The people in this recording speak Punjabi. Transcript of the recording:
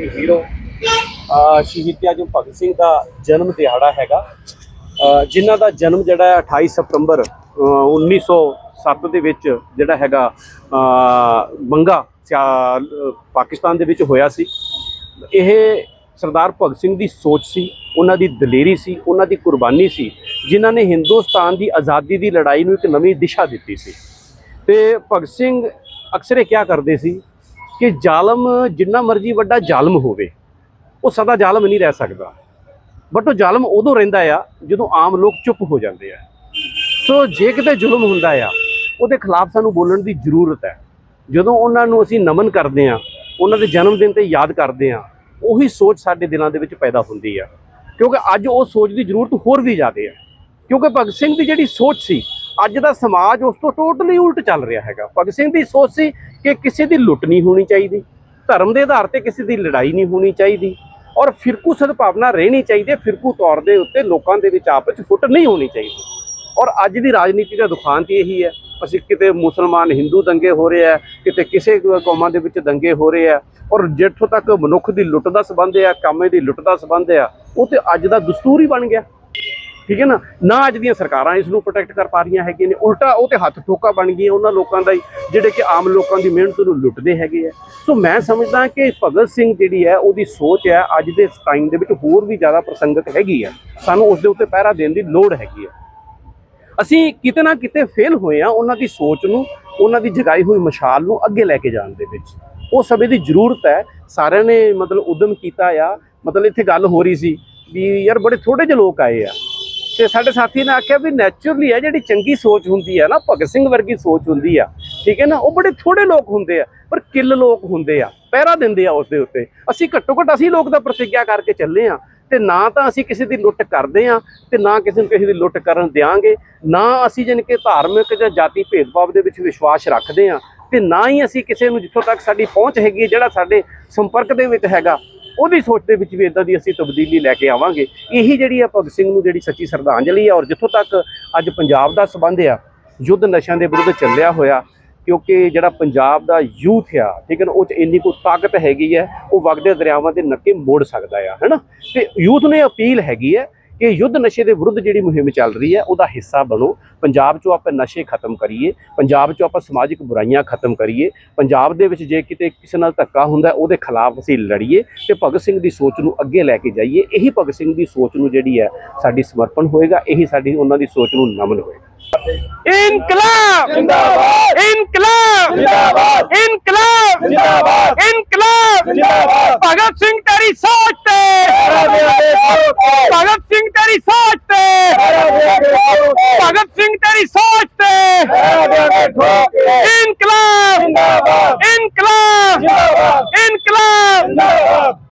ਪੰਜਾਬੀ ਹੀਰੋ ਸ਼ਹੀਦ ਅਜਮ ਭਗਤ ਸਿੰਘ ਦਾ ਜਨਮ ਦਿਹਾੜਾ ਹੈਗਾ। ਜਿਨ੍ਹਾਂ ਦਾ ਜਨਮ ਜਿਹੜਾ ਹੈ 28 ਸਤੰਬਰ, ਅ 1907 ਦੇ ਵਿੱਚ ਜਿਹੜਾ ਹੈਗਾ ਬੰਗਾ ਪਾਕਿਸਤਾਨ ਦੇ ਵਿੱਚ ਹੋਇਆ ਸੀ। ਇਹ ਸਰਦਾਰ ਭਗਤ ਸਿੰਘ ਦੀ ਸੋਚ ਸੀ, ਉਹਨਾਂ ਦੀ ਦਲੇਰੀ ਸੀ, ਉਹਨਾਂ ਦੀ ਕੁਰਬਾਨੀ ਸੀ, ਜਿਨ੍ਹਾਂ ਨੇ ਹਿੰਦੁਸਤਾਨ ਦੀ ਆਜ਼ਾਦੀ ਦੀ ਲੜਾਈ ਨੂੰ ਇੱਕ ਨਵੀਂ ਦਿਸ਼ਾ ਦਿੱਤੀ ਸੀ। ਤੇ ਭਗਤ ਸਿੰਘ ਅਕਸਰ ਇਹ ਕਿਹਾ ਕਰਦੇ ਸੀ ਕਿ ਜ਼ਾਲਮ ਜਿੰਨਾ ਮਰਜ਼ੀ ਵੱਡਾ ਜ਼ਾਲਮ ਹੋਵੇ, ਉਹ ਸਦਾ ਜ਼ਾਲਮ ਨਹੀਂ ਰਹਿ ਸਕਦਾ। ਬਟ ਉਹ ਜ਼ਾਲਮ ਉਦੋਂ ਰਹਿੰਦਾ ਆ ਜਦੋਂ ਆਮ ਲੋਕ ਚੁੱਪ ਹੋ ਜਾਂਦੇ ਆ। ਸੋ ਜੇ ਕਿਤੇ ਜ਼ੁਲਮ ਹੁੰਦਾ ਆ, ਉਹਦੇ ਖਿਲਾਫ ਸਾਨੂੰ ਬੋਲਣ ਦੀ ਜ਼ਰੂਰਤ ਹੈ। ਜਦੋਂ ਉਹਨਾਂ ਨੂੰ ਅਸੀਂ ਨਮਨ ਕਰਦੇ ਆ ਉਹਨਾਂ ਦੇ ਜਨਮ ਦਿਨ ਤੇ ਯਾਦ ਕਰਦੇ ਆ ਉਹੀ ਸੋਚ ਸਾਡੇ ਦਿਲਾਂ ਦੇ ਵਿੱਚ ਪੈਦਾ ਹੁੰਦੀ ਆ। ਕਿਉਂਕਿ ਅੱਜ ਉਹ ਸੋਚ ਦੀ ਜ਼ਰੂਰਤ ਹੋਰ ਵੀ ਜ਼ਿਆਦਾ ਹੈ ਕਿਉਂਕਿ ਭਗਤ ਸਿੰਘ ਦੀ ਜਿਹੜੀ ਸੋਚ ਸੀ ਅੱਜ ਦਾ ਸਮਾਜ ਉਸ ਤੋਂ ਟੋਟਲੀ ਉਲਟ ਚੱਲ ਰਿਹਾ ਹੈਗਾ। ਭਗਤ ਸਿੰਘ ਦੀ ਸੋਚ ਸੀ ਕਿ ਕਿਸੇ ਦੀ ਲੁੱਟ ਨਹੀਂ ਹੋਣੀ ਚਾਹੀਦੀ, ਧਰਮ ਦੇ ਆਧਾਰ ਤੇ ਕਿਸੇ ਦੀ ਲੜਾਈ ਨਹੀਂ ਹੋਣੀ ਚਾਹੀਦੀ ਔਰ ਫਿਰਕੂ ਸਦਭਾਵਨਾ ਰਹਿਣੀ ਚਾਹੀਦੀ ਹੈ ਫਿਰਕੂ ਤੌਰ ਦੇ ਉੱਤੇ ਲੋਕਾਂ ਦੇ ਵਿੱਚ ਆਪਸ ਵਿੱਚ ਫੁੱਟ ਨਹੀਂ ਹੋਣੀ ਚਾਹੀਦੀ। ਔਰ ਅੱਜ ਦੀ ਰਾਜਨੀਤੀ ਦਾ ਦੁਖਾਂਤ ਇਹੀ ਹੈ, ਅਸੀਂ ਕਿਤੇ ਮੁਸਲਮਾਨ ਹਿੰਦੂ ਦੰਗੇ ਹੋ ਰਹੇ ਆ, ਕਿਤੇ ਕਿਸੇ ਕੌਮਾਂ ਦੇ ਵਿੱਚ ਦੰਗੇ ਹੋ ਰਹੇ ਆ ਔਰ ਜਿੱਥੋਂ ਤੱਕ ਮਨੁੱਖ ਦੀ ਲੁੱਟ ਦਾ ਸੰਬੰਧ ਆ, ਕਾਮੇ ਦੀ ਲੁੱਟ ਦਾ ਸੰਬੰਧ ਆ, ਉਹ ਤੇ ਅੱਜ ਦਾ ਦਸਤੂਰ ਹੀ ਬਣ ਗਿਆ। ਠੀਕ ਹੈ ਨਾ? ਨਾ ਅੱਜ ਦੀਆਂ ਸਰਕਾਰਾਂ ਇਸ ਨੂੰ ਪ੍ਰੋਟੈਕਟ ਕਰ ਪਾ ਰਹੀਆਂ ਹੈਗੀਆਂ ਨੇ। ਉਲਟਾ ਉਹ ਤੇ ਹੱਥ ਠੋਕਾ ਬਣ ਗਈਆਂ ਉਹਨਾਂ ਲੋਕਾਂ ਦਾ ਹੀ, ਜਿਹੜੇ ਕਿ ਆਮ ਲੋਕਾਂ ਦੀ ਮਿਹਨਤ ਨੂੰ ਲੁੱਟਦੇ ਹੈਗੇ ਆ। ਸੋ ਮੈਂ ਸਮਝਦਾ ਕਿ ਭਗਤ ਸਿੰਘ ਜਿਹੜੀ ਹੈ, ਉਹਦੀ ਸੋਚ ਹੈ, ਅੱਜ ਦੇ ਟਾਈਮ ਦੇ ਵਿੱਚ ਹੋਰ ਵੀ ਜ਼ਿਆਦਾ ਪ੍ਰਸੰਗਤ ਹੈਗੀ ਆ। ਸਾਨੂੰ ਉਸ ਦੇ ਉੱਤੇ ਪਹਿਰਾ ਦੇਣ ਦੀ ਲੋੜ ਹੈਗੀ ਆ। ਅਸੀਂ ਕਿਤੇ ਨਾ ਕਿਤੇ ਫੇਲ ਹੋਏ ਆ ਉਹਨਾਂ ਦੀ ਸੋਚ ਨੂੰ, ਉਹਨਾਂ ਦੀ ਜਗਾਈ ਹੋਈ ਮਸ਼ਾਲ ਨੂੰ ਅੱਗੇ ਲੈ ਕੇ ਜਾਣ ਦੇ ਵਿੱਚ। ਉਹ ਸਮੇਂ ਦੀ ਜ਼ਰੂਰਤ ਹੈ। ਸਾਰਿਆਂ ਨੇ ਮਤਲਬ ਉਦਮ ਕੀਤਾ ਆ। ਮਤਲਬ ਇੱਥੇ ਗੱਲ ਹੋ ਰਹੀ ਸੀ ਵੀ ਯਾਰ ਬੜੇ ਥੋੜੇ ਜਿਹੇ ਲੋਕ ਆਏ ਆ। ਤੇ ਸਾਡੇ ਸਾਥੀ ਨੇ ਆਖਿਆ ਵੀ ਨੈਚੁਰਲੀ ਹੈ ਜਿਹੜੀ ਚੰਗੀ ਸੋਚ ਹੁੰਦੀ ਹੈ ਨਾ ਭਗਤ ਸਿੰਘ ਵਰਗੀ ਸੋਚ ਹੁੰਦੀ ਆ ਠੀਕ ਹੈ ਨਾ? ਉਹ ਬੜੇ ਥੋੜੇ ਲੋਕ ਹੁੰਦੇ ਆ ਪਰ ਕਿੱਲ ਲੋਕ ਹੁੰਦੇ ਆ ਪਹਿਰਾ ਦਿੰਦੇ ਆ ਉਸ ਦੇ ਉੱਤੇ। ਅਸੀਂ ਘੱਟੋ ਘੱਟ ਅਸੀਂ ਲੋਕ ਦਾ ਪ੍ਰਤੀਗਿਆ ਕਰਕੇ ਚੱਲੇ ਆ ਤੇ ਨਾ ਤਾਂ ਅਸੀਂ ਕਿਸੇ ਦੀ ਲੁੱਟ ਕਰਦੇ ਆ ਤੇ ਨਾ ਕਿਸੇ ਨੂੰ ਕਿਸੇ ਦੀ ਲੁੱਟ ਕਰਨ ਦਿਆਂਗੇ ਨਾ ਅਸੀਂ ਜਾਣੀ ਕਿ ਧਾਰਮਿਕ ਜਾਂ ਜਾਤੀ ਭੇਦਭਾਵ ਦੇ ਵਿੱਚ ਵਿਸ਼ਵਾਸ ਰੱਖਦੇ ਆ ਤੇ ਨਾ ਹੀ ਅਸੀਂ ਕਿਸੇ ਨੂੰ ਜਿੱਥੋਂ ਤੱਕ ਸਾਡੀ ਪਹੁੰਚ ਹੈਗੀ ਹੈ, ਜਿਹੜਾ ਸਾਡੇ ਸੰਪਰਕ ਦੇ ਵਿੱਚ ਹੈਗਾ ਉਹਦੀ ਸੋਚ ਦੇ ਵਿੱਚ ਵੀ ਇਦਾਂ ਦੀ ਅਸੀਂ ਤਬਦੀਲੀ ਲੈ ਕੇ ਆਵਾਂਗੇ। ਇਹੀ ਜਿਹੜੀ ਆ ਭਗਤ ਸਿੰਘ ਨੂੰ ਜਿਹੜੀ ਸੱਚੀ ਸ਼ਰਧਾਂਜਲੀ ਆ, ਔਰ ਜਿੱਥੋਂ ਤੱਕ ਅੱਜ ਪੰਜਾਬ ਦਾ ਸਬੰਧ ਆ, ਯੁੱਧ ਨਸ਼ਿਆਂ ਦੇ ਵਿਰੁੱਧ ਚੱਲਿਆ ਹੋਇਆ, ਕਿਉਂਕਿ ਜਿਹੜਾ ਪੰਜਾਬ ਦਾ ਯੂਥ ਆ, ਠੀਕ ਹੈ ਨਾ, ਉਹ ਚ ਇੰਨੀ ਕੋ ਤਾਕਤ ਹੈਗੀ ਹੈ, ਉਹ ਵਗਦੇ ਦਰਿਆਵਾਂ ਦੇ ਨੱਕੇ ਮੋੜ ਸਕਦਾ ਆ, ਹੈਨਾ? ਤੇ ਯੂਥ ਨੇ ਅਪੀਲ ਹੈਗੀ ਹੈ ਕਿ ਯੁੱਧ ਨਸ਼ੇ ਦੇ ਵਿਰੁੱਧ ਜਿਹੜੀ ਮੁਹਿੰਮ ਚੱਲ ਰਹੀ ਹੈ ਉਹਦਾ ਹਿੱਸਾ ਬਣੋ। ਪੰਜਾਬ 'ਚੋਂ ਆਪਾਂ ਨਸ਼ੇ ਖਤਮ ਕਰੀਏ ਪੰਜਾਬ 'ਚੋਂ ਆਪਾਂ ਸਮਾਜਿਕ ਬੁਰਾਈਆਂ ਖਤਮ ਕਰੀਏ ਪੰਜਾਬ ਦੇ ਵਿੱਚ ਜੇ ਕਿਤੇ ਕਿਸੇ ਨਾਲ ਧੱਕਾ ਹੁੰਦਾ ਉਹਦੇ ਖਿਲਾਫ ਅਸੀਂ ਲੜੀਏ ਤੇ ਭਗਤ ਸਿੰਘ ਦੀ ਸੋਚ ਨੂੰ ਅੱਗੇ ਲੈ ਕੇ ਜਾਈਏ। ਇਹੀ ਭਗਤ ਸਿੰਘ ਦੀ ਸੋਚ ਨੂੰ ਜਿਹੜੀ ਹੈ ਸਾਡੀ ਸਮਰਪਣ ਹੋਏਗਾ ਇਹੀ ਸਾਡੀ ਉਹਨਾਂ ਦੀ ਸੋਚ ਨੂੰ ਨਮਨ ਹੋਏਗਾ। ਇਨਕਲਾਬ! ਜਿੰਦਾਬਾਦ! ਇਨਕਲਾਬ! ਜਿੰਦਾਬਾਦ! ਇਨਕਲਾਬ! ਜਿੰਦਾਬਾਦ! ਇਨਕਲਾਬ! ਜਿੰਦਾਬਾਦ! ਭਗਤ ਸਿੰਘ ਤੇਰੀ ਸੋਚ ਤੇ ਸਾਰਾ ਦੇਸ਼ ਦੇ ਭਗਤ ਸਿੰਘ ਤੇਰੀ ਸੋਚ ਤੇ ਸਾਰਾ ਦੇਸ਼ ਦੇ ਭਗਤ ਸਿੰਘ ਤੇਰੀ ਸੋਚ ਤੇ ਸਾਰਾ